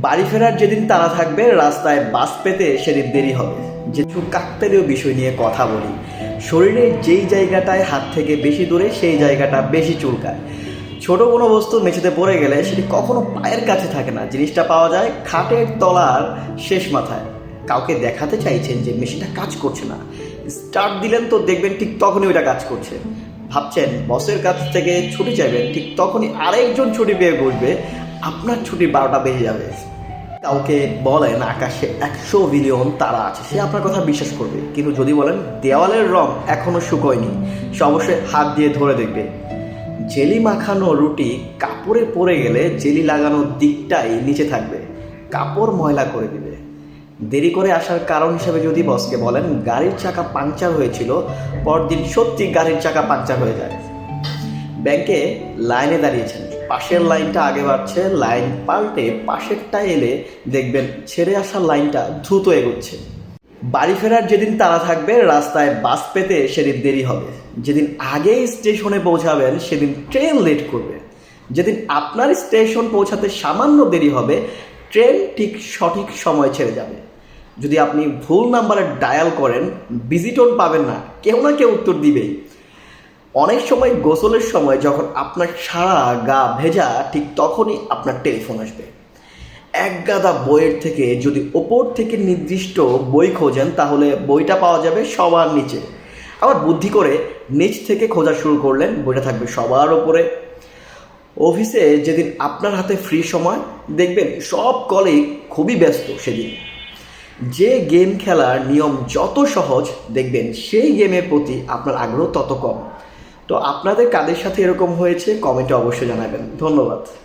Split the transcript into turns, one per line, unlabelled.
বাড়ি ফেরার যেদিন তারা থাকবে, রাস্তায় বাস পেতে সেদিন দেরি হবে। যে কিছু কাকতালীয় বিষয় নিয়ে কথা বলি শরীরের যেই জায়গাটায় হাত থেকে বেশি দূরে, সেই জায়গাটা বেশি চুলকায়। ছোট কোনো বস্তু মেঝেতে পড়ে গেলে সেটি কখনো পায়ের কাছে থাকে না। জিনিসটা পাওয়া যায় খাটের তলার শেষ মাথায়। কাউকে দেখাতে চাইছেন যে মেশিনটা কাজ করছে না। স্টার্ট দিলেন তো দেখবেন ঠিক তখনই ওইটা কাজ করছে। ভাবছেন, বসের কাছ থেকে ছুটি চাইবেন, ঠিক তখনই আরেকজন ছুটি পেয়ে বসবে। আপনার ছুটি বারোটা বেজে যাবে। কাউকে বলেন আকাশে একশো বিলিয়ন তারা আছে, সে আপনার কথা বিশ্বাস করবে। কিন্তু যদি বলেন, দেওয়ালের রং এখনও শুকোয়নি, সে অবশ্যই হাত দিয়ে ধরে দেখবে। জেলি মাখানো রুটি কাপড়ে পরে গেলে জেলি লাগানোর দিকটাই নিচে থাকবে, কাপড় ময়লা করে দিবে। দেরি করে আসার কারণ হিসেবে যদি বসকে বলেন, গাড়ির চাকা পাংচার হয়েছিল, পরদিন সত্যি গাড়ির চাকা পাংচার হয়ে যায়। ব্যাংকে লাইনে দাঁড়িয়েছেন। পাশের লাইনটা আগে বাড়ছে, লাইন পাল্টে পাশেরটা এলে দেখবেন ছেড়ে আসা লাইনটা দ্রুত এগোচ্ছে। বাড়ি ফেরার যেদিন তারা থাকবে, রাস্তায় বাস পেতে সেদিন দেরি হবে। যেদিন আগেই স্টেশনে পৌঁছাবেন, সেদিন ট্রেন লেট করবে। যেদিন আপনার স্টেশন পৌঁছাতে সামান্য দেরি হবে, ট্রেন ঠিক সঠিক সময় ছেড়ে যাবে। যদি আপনি ভুল নাম্বারে ডায়াল করেন ভিজিটন পাবেন না। কেউ না কেউ উত্তর দিবেই। অনেক সময় গোসলের সময় যখন আপনার সারা গা ভেজা, ঠিক তখনই আপনার টেলিফোন আসবে। এক গাদা বইয়ের থেকে যদি ওপর থেকে নির্দিষ্ট বই খোঁজেন, তাহলে বইটা পাওয়া যাবে সবার নিচে। আবার বুদ্ধি করে নিচ থেকে খোঁজা শুরু করলেন, বইটা থাকবে সবার ওপরে অফিসে যেদিন আপনার হাতে ফ্রি সময়, দেখবেন সব কলিগ খুবই ব্যস্ত সেদিন। যে গেম খেলার নিয়ম যত সহজ, দেখবেন সেই গেমের প্রতি আপনার আগ্রহ তত কম। তো আপনাদের কাদের সাথে এরকম হয়েছে? কমেন্টে অবশ্যই জানাবেন। ধন্যবাদ।